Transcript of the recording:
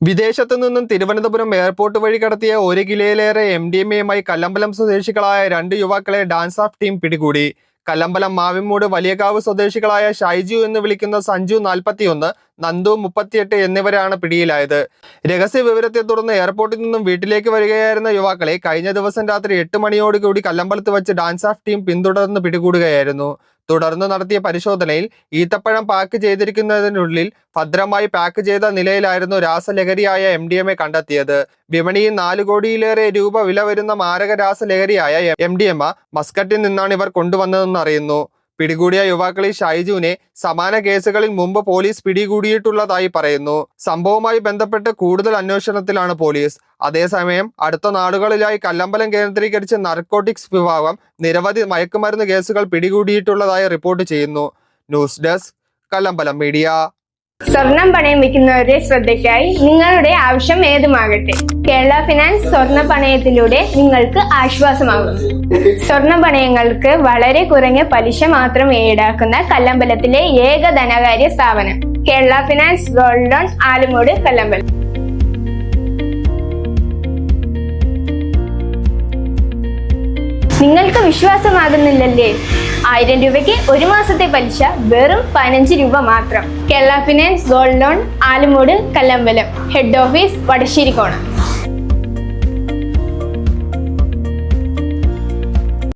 വിദേശത്തു നിന്നും തിരുവനന്തപുരം എയർപോർട്ട് വഴി കടത്തിയ ഒരു കിലോയിലേറെ എം ഡി എം എയുമായി കല്ലമ്പലം സ്വദേശികളായ രണ്ട് യുവാക്കളെ ഡാൻസ് ഓഫ് ടീം പിടികൂടി. കല്ലമ്പലം മാവിമൂട് വലിയകാവ് സ്വദേശികളായ ഷൈജു എന്ന് വിളിക്കുന്ന സഞ്ജു നാൽപ്പത്തിയൊന്ന് നന്ദു മുപ്പത്തിയെട്ട് എന്നിവരാണ് പിടിയിലായത്. രഹസ്യ വിവരത്തെ തുടർന്ന് എയർപോർട്ടിൽ നിന്നും വീട്ടിലേക്ക് വരികയായിരുന്ന യുവാക്കളെ കഴിഞ്ഞ ദിവസം രാത്രി എട്ട് മണിയോടുകൂടി കല്ലമ്പലത്ത് വെച്ച് ഡാൻസ് ഓഫ് ടീം പിന്തുടർന്ന് പിടികൂടുകയായിരുന്നു. തുടർന്ന് നടത്തിയ പരിശോധനയിൽ ഈത്തപ്പഴം പാക്ക് ചെയ്തിരിക്കുന്നതിനുള്ളിൽ ഭദ്രമായി പാക്ക് ചെയ്ത നിലയിലായിരുന്നു രാസലഹരിയായ എം ഡി എം എ കണ്ടെത്തിയത്. വിപണിയിൽ നാല് കോടിയിലേറെ രൂപ വില വരുന്ന മാരക രാസലഹരിയായ എം ഡി എം മസ്കറ്റിൽ നിന്നാണ് ഇവർ കൊണ്ടുവന്നതെന്ന് അറിയുന്നു. പിടികൂടിയ യുവാക്കളിൽ ഷൈജുവിനെ സമാന കേസുകളിൽ മുമ്പ് പോലീസ് പിടികൂടിയിട്ടുള്ളതായി പറയുന്നു. സംഭവവുമായി ബന്ധപ്പെട്ട് കൂടുതൽ അന്വേഷണത്തിലാണ് പോലീസ്. അതേസമയം അടുത്ത നാടുകളിലായി കല്ലമ്പലം കേന്ദ്രീകരിച്ച് നർക്കോട്ടിക്സ് വിഭാഗം നിരവധി മയക്കുമരുന്ന് കേസുകൾ പിടികൂടിയിട്ടുള്ളതായി റിപ്പോർട്ട് ചെയ്യുന്നു. News desk Kallambalam media. സ്വർണം പണയം വെക്കുന്നവരുടെ ശ്രദ്ധയ്ക്കായി നിങ്ങളുടെ ആവശ്യം ഏതുമാകട്ടെ. കേരള ഫിനാൻസ് സ്വർണ പണയത്തിലൂടെ നിങ്ങൾക്ക് ആശ്വാസമാകും. സ്വർണ പണയങ്ങൾക്ക് വളരെ കുറഞ്ഞ പലിശ മാത്രം ഈടാക്കുന്ന കല്ലമ്പലത്തിലെ ഏക ധനകാര്യ സ്ഥാപനം. Kerala finance gold loan Alumoodu Kallambalam. നിങ്ങൾക്ക് വിശ്വാസമാകുന്നില്ലല്ലേ? ആയിരം രൂപയ്ക്ക് ഒരു മാസത്തെ പലിശ വെറും പതിനഞ്ച് രൂപ മാത്രം. Kerala finance gold loan Alumoodu Kallambalam. Head office Vadasserikonam